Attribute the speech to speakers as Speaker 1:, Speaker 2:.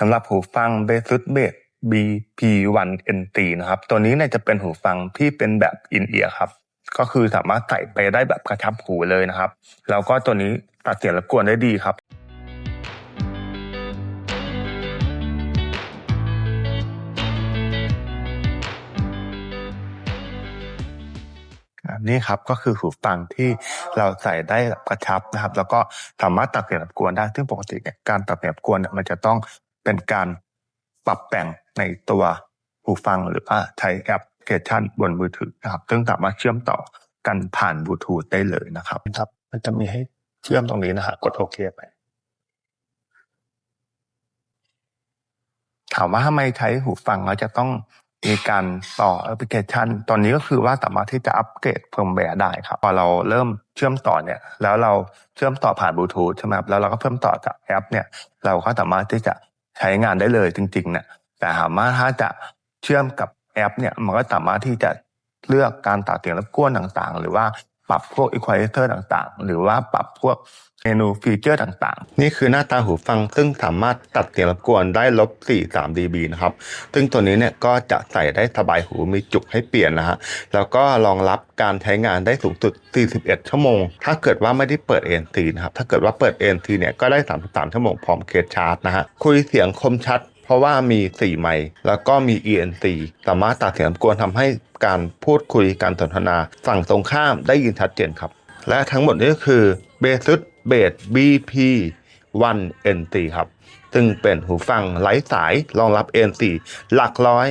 Speaker 1: สำหรับหูฟัง b e s u s b a s BP1 NT นะครับ ตัวนี้เนี่ยจะเป็นหูฟังที่เป็นแบบอินเอียร์ครับ ก็คือสามารถใส่ไปได้แบบกระชับหูเลยนะครับ แล้วก็ตัวนี้ตัดเสียงรบกวนได้ดีครับนี่ครับก็คือหูฟังที่เราใส่ได้แบบกระชับนะครับ แล้วก็สามารถตัดเสียงรบกวนได้ซึ่งปกติเนี่ยการตัดเสียงรบกวนเนี่ยมันจะต้อง เป็นการปรับแต่งในตัวหูฟังหรือว่าใช้แอปพลิเคชันบนมือถือนะครับ ซึ่งสามารถเชื่อมต่อกันผ่านบลูทูธได้เลยนะครับครับ มันจะมีให้เชื่อมตรงนี้นะฮะกดโอเคไป ถามว่าทำไมใช้หูฟังแล้วจะต้องมีการต่อแอปพลิเคชัน ตอนนี้ก็คือว่าสามารถที่จะอัปเกรดเฟิร์มแวร์ได้ครับ พอเราเริ่มเชื่อมต่อเนี่ย แล้วเราเชื่อมต่อผ่านบลูทูธใช่ไหมครับแล้วเราก็เพิ่มต่อจากแอปเนี่ย เราก็สามารถที่จะ ใช้งานได้เลยจริงๆเนี่ยแต่สามารถถ้าจะเชื่อมกับแอปเนี่ยมันก็สามารถที่จะเลือกการตัดเสียงรบกวนต่างๆ หรือว่า ปรับพวกอีควอไลเซอร์ต่างๆ หรือว่าปรับพวกเมนูฟีเจอร์ต่างๆ นี่คือหน้าตาหูฟังซึ่งสามารถตัดเสียงรบกวนได้ลบ 43 dB นะครับ ซึ่งตัวนี้เนี่ยก็จะใส่ได้สบายหูมีจุกให้เปลี่ยนนะฮะ แล้วก็รองรับการใช้งานได้สูงสุด 41 ชั่วโมง ถ้าเกิดว่าไม่ได้เปิด ANC นะครับ ถ้าเกิดว่าเปิด ANC เนี่ยก็ได้ 33 ชั่วโมงพร้อมเคสชาร์จนะฮะ คุยเสียงคมชัด เพราะว่ามี 4 ไมค์แล้วก็มี ENC สามารถตัดเสียงรบกวนทำให้การพูดคุยการสนทนาฝั่งตรงข้ามได้ยินชัดเจนครับ และทั้งหมดนี้ก็คือ b a s u s b a s BP 1 NT ครับ ซึ่งเป็นหูฟังไร้สายรองรับ NC หลักร้อย